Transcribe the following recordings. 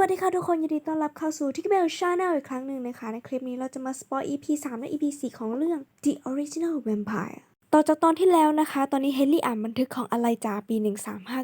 วัสดีค่ะทุกคนยินดีต้อนรับเข้าสู่ทิกเบลชาแนลอีกครั้งหนึ่งนะคะ ในคลิปนี้เราจะมาสปอย EP 3 และ EP 4 ของเรื่อง The Original Vampire ต่อจากตอนที่แล้วนะคะ ตอนนี้เฮนรี่อ่านบันทึกของอะไรจาปี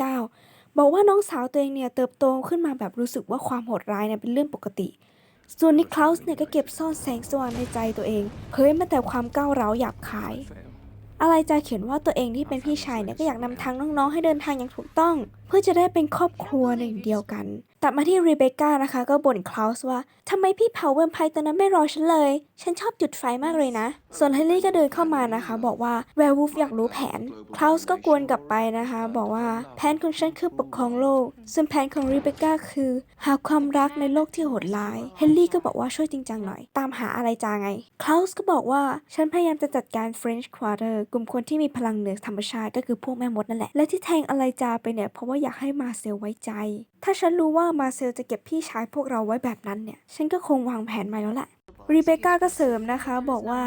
1359 บอกว่าน้องสาวตัวเองเนี่ยเติบโตขึ้นมาแบบรู้สึกว่าความโหดร้ายเนี่ยเป็นเรื่องปกติ ส่วนนิคลาสเนี่ยก็เก็บซ่อนแสงสว่างในใจตัวเองเผยมาแต่ความก้าวร้าวหยาบคายอะไรจะเขียนว่าตัวเองที่เป็นพี่ชายเนี่ยก็อยากนำทางน้องๆให้เดินทางอย่างถูกต้องเพื่อจะได้เป็นครอบครัวหนึ่งเดียวกัน ตัดมาที่รีเบคก้านะคะ ก็บ่นคลาสว่าทำไมพี่เผาแวมไพร์ตัวนั้นไม่รอฉันเลย ฉันชอบจุดไฟมากเลยนะ ส่วนเฮนรี่ก็เดินเข้ามานะคะ บอกว่าแวร์วูฟอยากรู้แผนคลาสก็กวนกลับไปนะคะ บอกว่าแผนของฉันคือปกครองโลก ส่วนแผนของรีเบคก้าคือ หาความรักในโลกที่โหดร้ายเฮนรี่ก็บอกว่าช่วยจริงจังหน่อย ตามหาอะไรจาไงคลาสก็บอกว่าฉันพยายามจะจัดการ French Quarter กลุ่มคนที่มีพลังเหนือธรรมชาติก็คือพวกแม่มดนั่นแหละและที่แทงอะไรจาไปเนี่ยเพราะว่าอยากให้มาเซลไว้ใจ ถ้าฉันรู้ว่ามาเซลจะเก็บพี่ชายพวกเราไว้แบบนั้นเนี่ย ฉันก็คงวางแผนมาแล้วแหละรีเบคก้าก็เสริมนะคะบอกว่า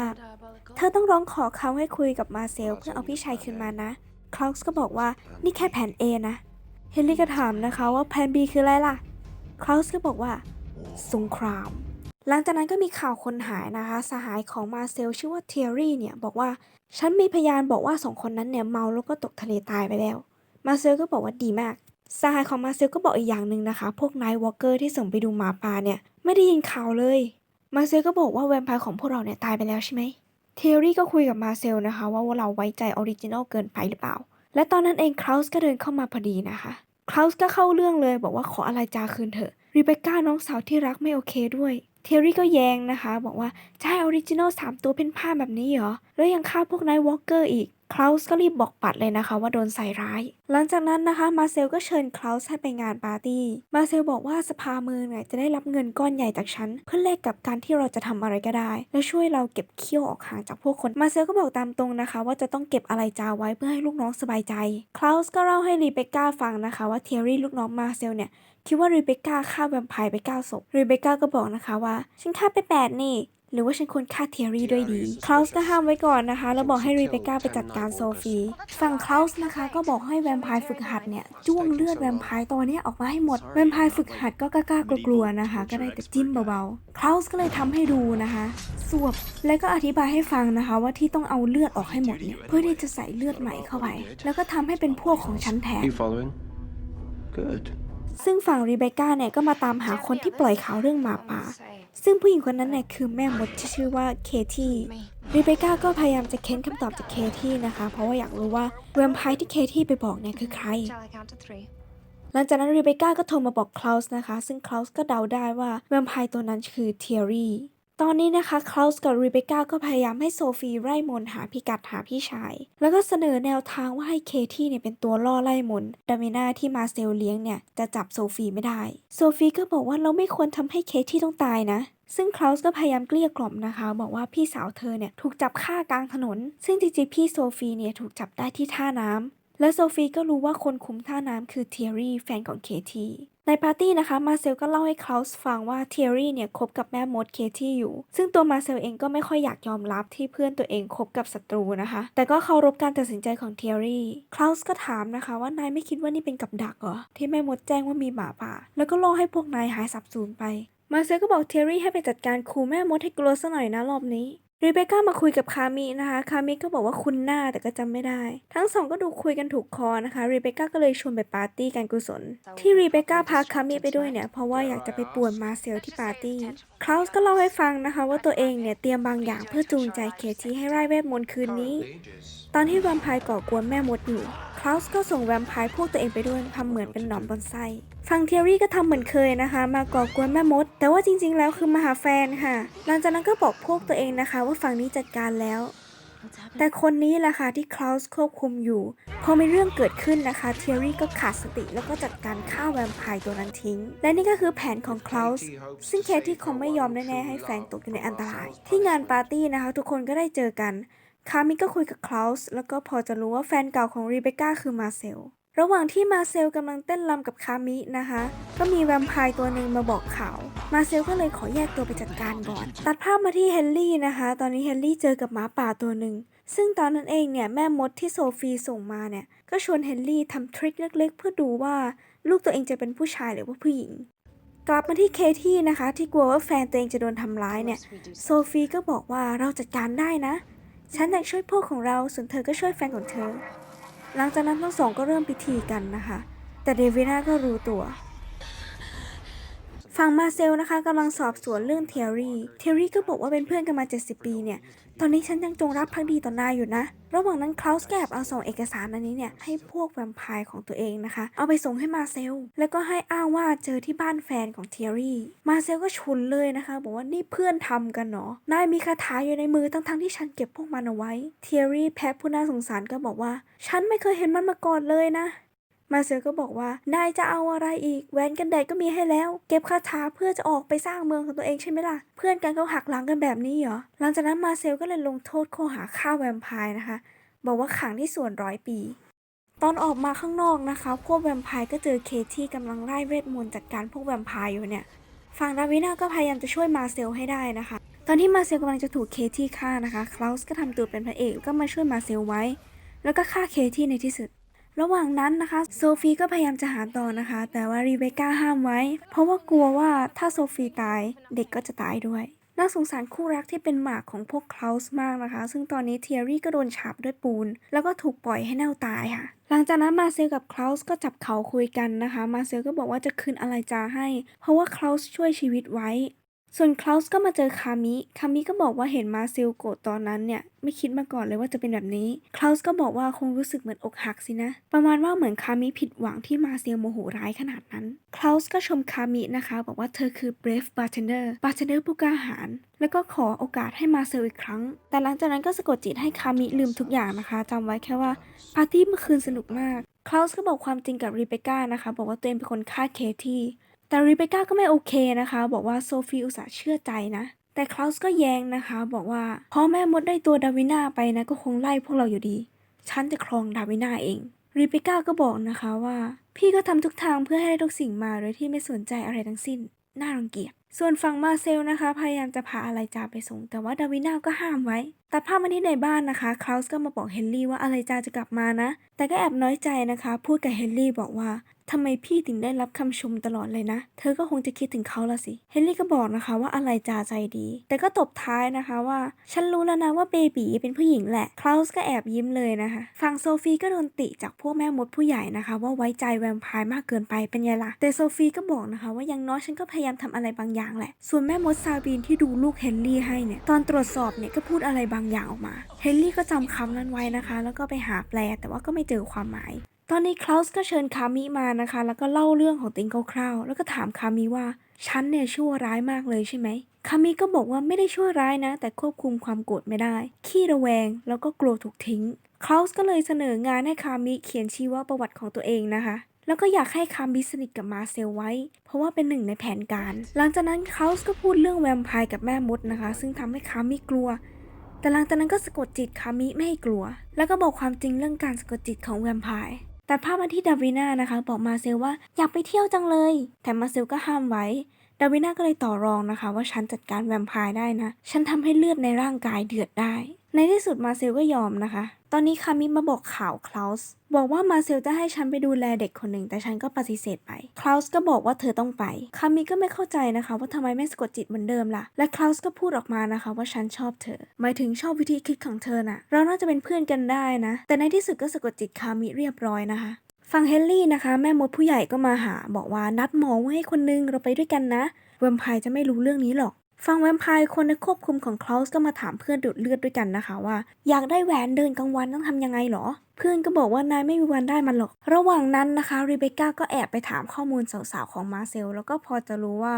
เธอต้องร้องขอเขาให้คุยกับมาเซลเพื่อเอาพี่ชายคืนมานะคลาสก็บอกว่านี่แค่แผน A นะ เฮนรี่ก็ถามนะคะว่าแผน B คืออะไรล่ะคลาสก็บอกว่า สงคราม หลังจากนั้นก็มีข่าวคนหายนะคะ สหายของมาเซลชื่อว่าเทียรี่เนี่ยบอกว่า ฉันมีพยานบอกว่าสองคนนั้นเนี่ยเมาแล้วก็ตกทะเลตายไปแล้ว มาเซลก็บอกว่าดีมากสหายของมาเซลก็บอกอีกอย่างหนึ่งนะคะ พวกไนท์วอล์กเกอร์ที่ส่งไปดูหมาป่าเนี่ย ไม่ได้ยินข่าวเลย มาเซลก็บอกว่าแวมไพร์ของพวกเราเนี่ยตายไปแล้วใช่ไหมเทอรี่ก็คุยกับมาเซลนะคะ ว่าเราไว้ใจออริจินอลเกินไปหรือเปล่า และตอนนั้นเองคลาสก็เดินเข้ามาพอดีนะคะคลาสก็เข้าเรื่องเลยบอกว่าขออะไรจาคืนเถอะรีเบคก้าน้องสาวที่รักไม่โอเคด้วย เทอรี่ก็แย้งนะคะ บอกว่าจะให้ออริจินอลสามตัวเป็นผ้าแบบนี้เหรอ แล้วยังฆ่าพวกไนท์วอล์กเกอร์อีก คลาสก็รีบบอกปัดเลยนะคะว่าโดนใส่ร้าย หลังจากนั้นนะคะมาเซลก็เชิญคลาสให้ไปงานปาร์ตี้ มาเซลบอกว่าสภาเมืองเนี่ยจะได้รับเงินก้อนใหญ่จากฉัน เพื่อแลกกับการที่เราจะทำอะไรก็ได้ และช่วยเราเก็บเขี้ยวออกห่างจากพวกคน มาเซลก็บอกตามตรงนะคะ ว่าจะต้องเก็บอะไรจาไว้เพื่อให้ลูกน้องสบายใจ คลาสก็เล่าให้รีเบคก้าฟังนะคะ ว่าเทอรี่ลูกน้องมาเซลเนี่ยคิดว่ารีเบคก้าฆ่าแวมไพร์ไป9ศพรีเบคก้าก็บอกนะคะว่า ฉันฆ่าไป 8 นี่ หรือว่าฉันควรฆ่าเทียรี่ด้วยดีคลาสก็ห้ามไว้ก่อนนะคะ แล้วบอกให้รีเบคก้าไปจัดการโซฟีฝั่งคลาสนะคะก็บอกให้แวมไพร์ฝึกหัดเนี่ยจ้วงเลือดแวมไพร์ตัวเนี้ยออกมาให้หมด แวมไพร์ฝึกหัดก็กล้าๆกลัวๆนะคะ ก็ได้แต่จิ้มเบาๆคลาสก็เลยทำให้ดูนะคะสวบแล้วก็อธิบายให้ฟังนะคะ ว่าที่ต้องเอาเลือดออกให้หมดเนี่ยเพื่อที่จะใส่เลือดใหม่เข้าไป แล้วก็ทำให้เป็นพวกของฉันแทน You following? Good. ซึ่งฝั่งรีเบคก้าเนี่ยก็มาตามหาคนที่ปล่อยข่าวเรื่องหมาป่า ซึ่งผู้หญิงคนนั้นเนี่ยคือแม่มดที่ชื่อว่าเคที่รีเบคก้าก็พยายามจะเค้นคำตอบจากเคที่นะคะ เพราะว่าอยากรู้ว่าแวมไพร์ที่เคที่ไปบอกเนี่ยคือใคร Shall I count to three? หลังจากนั้นรีเบคก้าก็โทรมาบอกคลาสนะคะ ซึ่งคลาสก็เดาได้ว่าแวมไพร์ตัวนั้นคือเทียรี่ ตอนนี้นะคะคลาสกับรีเบคก้าก็พยายามให้โซฟีไล่มนหาพิกัดหาพี่ชาย แล้วก็เสนอแนวทางว่าให้เคที่เนี่ยเป็นตัวล่อไล่มนดามิน่าที่มาเซลเลี้ยงเนี่ยจะจับโซฟีไม่ได้ โซฟีก็บอกว่าเราไม่ควรทำให้เคที่ต้องตายนะซึ่งคลาสก็พยายามเกลี้ยกล่อมนะคะ บอกว่าพี่สาวเธอเนี่ยถูกจับฆ่ากลางถนน ซึ่งจริงๆพี่โซฟีเนี่ยถูกจับได้ที่ท่าน้ำและโซฟีก็รู้ว่าคนคุมท่าน้ำคือเทียรี่แฟนของเคที่ ในปาร์ตี้นะคะมาเซลก็เล่าให้คลาสฟังว่าเทียรี่เนี่ยคบกับแม่มดเคที่อยู่ ซึ่งตัวมาเซลเองก็ไม่ค่อยอยากยอมรับที่เพื่อนตัวเองคบกับศัตรูนะคะ แต่ก็เคารพการตัดสินใจของเทียรี่คลาสก็ถามนะคะว่านายไม่คิดว่านี่เป็นกับดักเหรอที่แม่มดแจ้งว่ามีหมาป่า แล้วก็ล่อให้พวกนายหายสับสูญไปมาเซลก็บอกเทียรี่ให้ไปจัดการครูแม่มดให้กลัวซะหน่อยนะรอบนี้ รีเบคก้ามาคุยกับคามินะคะ คามิก็บอกว่าคุณหน้าแต่ก็จำไม่ได้ ทั้งสองก็ดูคุยกันถูกคอนะคะ รีเบคก้าก็เลยชวนไปปาร์ตี้การกุศล ที่รีเบคก้าพาคามิไปด้วยเนี่ย เพราะว่าอยากจะไปป่วนมาเซลที่ปาร์ตี้ คลาสก็เล่าให้ฟังนะคะ ว่าตัวเองเนี่ยเตรียมบางอย่างเพื่อจูงใจเคที่ให้ไล่เวทมนต์คืนนี้ ตอนที่แวมไพร์ก่อกวนแม่มดอยู่ คลาสก็ส่งแวมไพร์พวกตัวเองไปด้วยทำเหมือนเป็นหนอนบอนไซ ฝั่งเทียรี่ก็ทำเหมือนเคยนะคะ มาก่อกวนแม่มด แต่ว่าจริงๆ แล้วคือมาหาแฟนค่ะ หลังจากนั้นก็บอกพวกตัวเองนะคะ ว่าฝั่งนี้จัดการแล้ว แต่คนนี้แหละค่ะที่คลาวส์ควบคุมอยู่ พอมีเรื่องเกิดขึ้นนะคะเทียรี่ก็ขาดสติแล้วก็จัดการฆ่าแวมไพร์ตัวนั้นทิ้ง และนี่ก็คือแผนของคลาวส์ซึ่งเคที่คงไม่ยอมแน่ๆให้แฟนตกอยู่ในอันตราย ที่งานปาร์ตี้นะคะ ทุกคนก็ได้เจอกันคามิก็คุยกับคลาวส์แล้วก็พอจะรู้ว่าแฟนเก่าของรีเบคก้าคือมาเซล ระหว่างที่มาเซลกำลังเต้นรำกับคามินะคะ ก็มีแวมไพร์ตัวหนึ่งมาบอกเขา มาเซลก็เลยขอแยกตัวไปจัดการก่อน ตัดภาพมาที่เฮนรี่นะคะ ตอนนี้เฮนรี่เจอกับหมาป่าตัวหนึ่ง ซึ่งตอนนั้นเองเนี่ยแม่มดที่โซฟีส่งมาเนี่ย ก็ชวนเฮนรี่ทำทริคเล็ก ๆ เพื่อดูว่าลูกตัวเองจะเป็นผู้ชายหรือว่าผู้หญิง กลับมาที่เคที่นะคะ ที่กลัวว่าแฟนตัวเองจะโดนทำร้ายเนี่ย โซฟีก็บอกว่าเราจัดการได้นะ ฉันอยากช่วยพวกของเรา ส่วนเธอก็ช่วยแฟนของเธอ หลังจากนั้นทั้งสองก็เริ่มพิธีกันนะคะ แต่เดวิน่าก็รู้ตัว ฝั่งมาเซลนะคะกำลังสอบสวนเรื่องเทอรี่ เทอรี่ก็บอกว่าเป็นเพื่อนกันมา 70 ปีเนี่ย ตอนนี้ฉันยังจงรักภักดีต่อนายอยู่นะ ระหว่างนั้นคลาสแกบเอาส่งเอกสารอันนี้เนี่ยให้พวกแวมไพร์ของตัวเองนะคะ เอาไปส่งให้มาเซล แล้วก็ให้อ้างว่าเจอที่บ้านแฟนของเทอรี่ มาเซลก็ชุนเลยนะคะ บอกว่านี่เพื่อนทำกันเนาะนายมีคาถาอยู่ในมือทั้งทั้งๆที่ฉันเก็บพวกมันเอาไว้ เทอรี่แพทผู้น่าสงสารก็บอกว่า ฉันไม่เคยเห็นมันมาก่อนเลยนะ มาเซลก็บอกว่านายจะเอาอะไรอีกแหวนกันแดดก็มีให้แล้ว เก็บคาถาเพื่อจะออกไปสร้างเมืองของตัวเองใช่ไหมล่ะ เพื่อนกันเขาหักหลังกันแบบนี้เหรอหลังจากนั้นมาเซลก็เลยลงโทษข้อหาฆ่าแวมไพร์นะคะ บอกว่าขังที่สวนร้อยปี ตอนออกมาข้างนอกนะคะ พวกแวมไพร์ก็เจอเคที่กำลังไล่เวทมนต์จัดการพวกแวมไพร์อยู่เนี่ยฝั่งดาวิน่าก็พยายามจะช่วยมาเซลให้ได้นะคะ ตอนที่มาเซลกำลังจะถูกเคที่ฆ่านะคะคลาสก็ทำตัวเป็นพระเอกแล้วก็มาช่วยมาเซลไว้ แล้วก็ฆ่าเคที่ในที่สุด ระหว่างนั้นนะคะโซฟีก็พยายามจะหาต่อนะคะ แต่ว่ารีเบคก้าห้ามไว้ เพราะว่ากลัวว่าถ้าโซฟีตายเด็กก็จะตายด้วยน่าสงสารคู่รักที่เป็นหมากของพวกคลาสมากนะคะ ซึ่งตอนนี้เทียรี่ก็โดนฉาบด้วยปูน แล้วก็ถูกปล่อยให้เน่าตายค่ะ หลังจากนั้นมาเซลกับคลาสก็จับเขาคุยกันนะคะ มาเซลก็บอกว่าจะคืนอะไรจาให้ เพราะว่าคลาสช่วยชีวิตไว้ ส่วนคลาสก็มาเจอคามิ คามิก็บอกว่าเห็นมาซิลโกรธตอนนั้นเนี่ย ไม่คิดมาก่อนเลยว่าจะเป็นแบบนี้ คลาสก็บอกว่าคงรู้สึกเหมือนอกหักสินะ ประมาณว่าเหมือนคามิผิดหวังที่มาซิลโมโหร้ายขนาดนั้น คลาสก็ชมคามินะคะ บอกว่าเธอคือ brave bartender bartender ผู้กล้าหาญ แล้วก็ขอโอกาสให้มาเซลอีกครั้ง แต่หลังจากนั้นก็สะกดจิตให้คามิลืมทุกอย่างนะคะจำไว้แค่ว่าปาร์ตี้เมื่อคืนสนุกมาก คลาสก็บอกความจริงกับรีเบคก้านะคะ บอกว่าตัวเองเป็นคนฆ่าเคที่ แต่รีเบคก้าก็ไม่โอเคนะคะ บอกว่าโซฟีอุตส่าห์เชื่อใจนะ แต่คลาสก็แย้งนะคะ บอกว่าพอแม่มดได้ตัวดาวิน่าไปนะก็คงไล่พวกเราอยู่ดี ฉันจะครองดาวิน่าเองรีเบคก้าก็บอกนะคะว่า พี่ก็ทำทุกทางเพื่อให้ได้ทุกสิ่งมาโดยที่ไม่สนใจอะไรทั้งสิ้น น่ารังเกียจ ส่วนฝั่งมาเซลนะคะ พยายามจะพาอะไรจาไปส่ง แต่ว่าดาวิน่าก็ห้ามไว้ตัดภาพมาที่ในบ้านนะคะคลาสก็มาบอกเฮนรี่ว่าอะไรจาจะกลับมานะ แต่ก็แอบน้อยใจนะคะ พูดกับเฮนรี่บอกว่าทำไมพี่ถึงได้รับคำชมตลอดเลยนะ เธอก็คงจะคิดถึงเขาละสิ เฮนรี่ก็บอกนะคะว่าอะไรจาใจดี แต่ก็ตบท้ายนะคะว่า ฉันรู้แล้วนะว่าเบบีเป็นผู้หญิงแหละ คลาสก็แอบยิ้มเลยนะคะ ฝั่งโซฟีก็โดนติจากพวกแม่มดผู้ใหญ่นะคะ ว่าไว้ใจแวมไพร์มากเกินไปเป็นไงล่ะ แต่โซฟีก็บอกนะคะว่ายังน้อยฉันก็พยายามทำอะไรบางอย่างแหละ ส่วนแม่มดซาบีนที่ดูลูกเฮนรี่ให้เนี่ย ตอนตรวจสอบเนี่ยก็พูดอะไรบางอย่างออกมา เฮนรี่ก็จำคำนั้นไว้นะคะ แล้วก็ไปหาแปลแต่ว่าก็ไม่เจอความหมาย ตอนนี้คลาสก็เชิญคามิมานะคะ แล้วก็เล่าเรื่องของติงคร่าวๆแล้วก็ถามคามิว่าฉันเนี่ยชั่วร้ายมากเลยใช่ไหมคามิก็บอกว่าไม่ได้ชั่วร้ายนะ แต่ควบคุมความโกรธไม่ได้ ขี้ระแวง แล้วก็กลัวถูกทิ้งคลาสก็เลยเสนองานให้คามิเขียนชีวประวัติของตัวเองนะคะแล้วก็อยากให้คามิสนิทกับมาเซลไว้ เพราะว่าเป็นหนึ่งในแผนการ หลังจากนั้นคลาสก็พูดเรื่องแวมไพร์กับแม่มดนะคะ ซึ่งทำให้คามิกลัว แต่หลังจากนั้นก็สะกดจิตคามิไม่ให้กลัว แล้วก็บอกความจริงเรื่องการสะกดจิตของแวมไพร์แต่ภาพมาที่ดาวิน่านะคะ บอกมาเซลว่าอยากไปเที่ยวจังเลย แต่มาเซลก็ห้ามไว้ดาวิน่าก็เลยต่อรองนะคะ ว่าฉันจัดการแวมไพร์ได้นะ ฉันทำให้เลือดในร่างกายเดือดได้ ในที่สุดมาเซลก็ยอมนะคะ ตอนนี้คามิมาบอกข่าวคลาสบอกว่ามาเซลจะให้ฉันไปดูแลเด็กคนหนึ่ง แต่ฉันก็ปฏิเสธไปคลาสก็บอกว่าเธอต้องไป คามิก็ไม่เข้าใจนะคะ ว่าทำไมไม่สะกดจิตเหมือนเดิมล่ะ และคลาสก็พูดออกมานะคะ ว่าฉันชอบเธอ หมายถึงชอบวิธีคิดของเธอน่ะ เราน่าจะเป็นเพื่อนกันได้นะ แต่ในที่สุดก็สะกดจิตคามิเรียบร้อยนะคะฟังเฮนรี่นะคะ แม่มดผู้ใหญ่ก็มาหา บอกว่านัดหมอไว้ให้คนนึงเราไปด้วยกันนะแวมไพร์จะไม่รู้เรื่องนี้หรอก ฟังแวมไพร์คนในควบคุมของคลาสก็มาถามเพื่อนดูดเลือดด้วยกันนะคะว่า อยากได้แหวนเดินกลางวันต้องทำยังไงหรอ เพื่อนก็บอกว่านายไม่มีวันได้มันหรอก ระหว่างนั้นนะคะรีเบคก้าก็แอบไปถามข้อมูลสาวๆของมาเซล แล้วก็พอจะรู้ว่า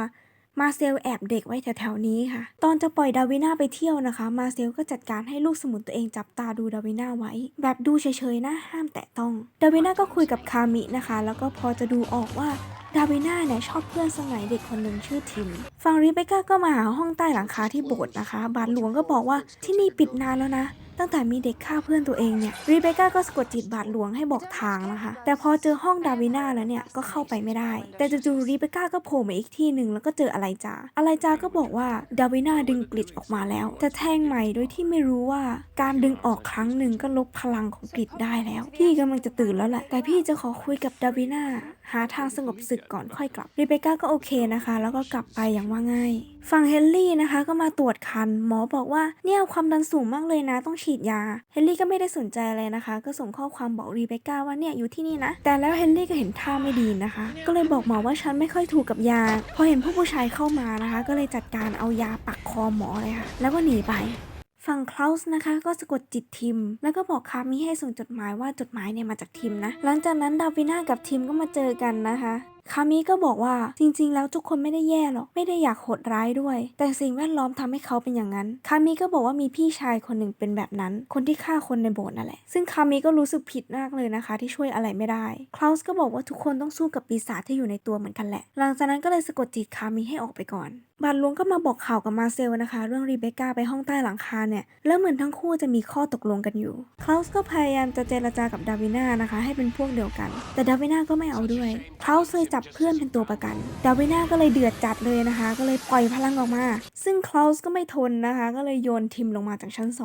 มาเซลแอบเด็กไว้แถวๆนี้ค่ะ ตอนจะปล่อยดาวิน่าไปเที่ยวนะคะ มาเซลก็จัดการให้ลูกสมุนตัวเองจับตาดูดาวิน่าไว้ แบบดูเฉยๆนะห้ามแตะต้อง ดาวิน่าก็คุยกับคามินะคะ แล้วก็พอจะดูออกว่า ดาวิน่าเนี่ยชอบเพื่อนสมัยเด็กคนหนึ่งชื่อทิมฝั่งริเบคก้าก็มาหาห้องใต้หลังคาที่โบสถ์นะคะ บาทหลวงก็บอกว่าที่นี่ปิดนานแล้วนะ ตั้งแต่มีเด็กฆ่าเพื่อนตัวเองเนี่ยรีเบคก้าก็สะกดจิตบาทหลวงให้บอกทางนะคะ แต่พอเจอห้องดาวิน่าแล้วเนี่ยก็เข้าไปไม่ได้ แต่จู่ๆรีเบคก้าก็โผล่มาอีกที่หนึ่งแล้วก็เจออะไรจาอะไรจาก็บอกว่าดาวิน่าดึงกลิดออกมาแล้ว แต่แทงใหม่โดยที่ไม่รู้ว่าการดึงออกครั้งหนึ่งก็ลบพลังของกลิดได้แล้ว พี่กำลังจะตื่นแล้วแหละแต่พี่จะขอคุยกับดาวิน่า หาทางสงบศึกก่อนค่อยกลับรีเบคก้าก็โอเคนะคะ แล้วก็กลับไปอย่างว่าง่ายฝั่งเฮนรี่นะคะก็มาตรวจคัน หมอบอกว่าเนี่ยความดันสูงมากเลยนะต้องฉีดยาเฮนรี่ก็ไม่ได้สนใจอะไรนะคะ ก็ส่งข้อความบอกรีเบคก้าว่าเนี่ยอยู่ที่นี่นะ แต่แล้วเฮนรี่ก็เห็นท่าไม่ดีนะคะ ก็เลยบอกหมอว่าฉันไม่ค่อยถูกกับยา พอเห็นผู้ผู้ชายเข้ามานะคะ ก็เลยจัดการเอายาปักคอหมอเลยค่ะ แล้วก็หนีไป ฝั่งคลาสนะคะก็สะกดจิตทิม แล้วก็บอกคามิให้ส่งจดหมายว่าจดหมายเนี่ยมาจากทิมนะ หลังจากนั้นดาวิน่ากับทิมก็มาเจอกันนะคะคามิก็บอกว่าจริงๆ แล้วทุกคนไม่ได้แย่หรอก ไม่ได้อยากโหดร้ายด้วย แต่สิ่งแวดล้อมทำให้เขาเป็นอย่างนั้น คามิก็บอกว่ามีพี่ชายคนหนึ่งเป็นแบบนั้น คนที่ฆ่าคนในโบสถ์นั่นแหละ ซึ่งคามิก็รู้สึกผิดมากเลยนะคะ ที่ช่วยอะไรไม่ได้ คลาสก็บอกว่าทุกคนต้องสู้กับปีศาจที่อยู่ในตัวเหมือนกันแหละ หลังจากนั้นก็เลยสะกดจิตคามิให้ออกไปก่อน บาทหลวงก็มาบอกข่าวกับมาเซลนะคะ เรื่องรีเบคก้าไปห้องใต้หลังคาเนี่ย แล้วเหมือนทั้งคู่จะมีข้อตกลงกันอยู่คลาสก็พยายามจะเจรจากับดาวิน่านะคะ ให้เป็นพวกเดียวกัน แต่ดาวิน่าก็ไม่เอาด้วยคลาสเลยจับเพื่อนเป็นตัวประกัน ดาวิน่าก็เลยเดือดจัดเลยนะคะ ก็เลยปล่อยพลังออกมา ซึ่งคลาสก็ไม่ทนนะคะ ก็เลยโยนทิมลงมาจากชั้นส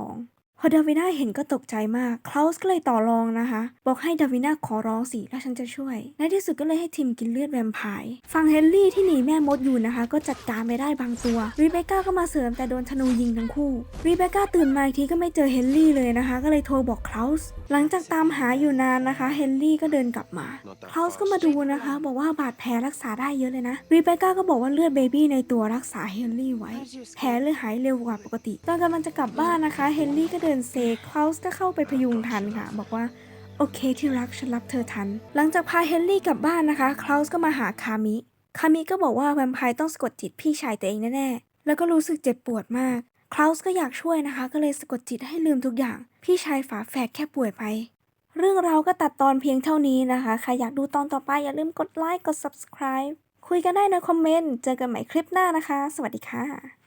องพอดาวิน่าเห็นก็ตกใจมาก คลาสก็เลยต่อรองนะคะ บอกให้ดาวิน่าขอร้องสิ แล้วฉันจะช่วย ในที่สุดก็เลยให้ทิมกินเลือดแวมไพร์ฝั่งเฮนรี่ที่หนีแม่มดอยู่นะคะ ก็จัดการไปได้บางตัว รีเบคก้าก็มาเสริมแต่โดนธนูยิงทั้งคู่ รีเบคก้าตื่นมาอีกทีก็ไม่เจอเฮนรี่เลยนะคะ ก็เลยโทรบอกคลาสหลังจากตามหาอยู่นานนะคะเฮนรี่ก็เดินกลับมา คลาสก็มาดูนะคะ บอกว่าบาดแผลรักษาได้เยอะเลยนะ รีเบคก้าก็บอกว่าเลือดเบบี้ในตัวรักษาเฮนรี่ไว้ แผลเลยหายเร็วกว่าปกติ ตอนกำลังจะกลับบ้านนะคะ เฮนรี่ก็เดินเซคลาสก็เข้าไปพยุงทันค่ะ บอกว่า โอเคที่รักฉันรับเธอทัน หลังจากพาเฮนรี่กลับบ้านนะคะคลาสก็มาหาคามิคามิก็บอกว่าแวมไพร์ต้องสะกดจิตพี่ชายตัวเองแน่ๆแล้วก็รู้สึกเจ็บปวดมากคลาสก็อยากช่วยนะคะ ก็เลยสะกดจิตให้ลืมทุกอย่าง พี่ชายฝาแฝดแค่ป่วยไป เรื่องเราก็ตัดตอนเพียงเท่านี้นะคะ ใครอยากดูตอนต่อไปอย่าลืมกดไลค์กด subscribe คุยกันได้ในคอมเมนต์ เจอกันใหม่คลิปหน้านะคะ สวัสดีค่ะ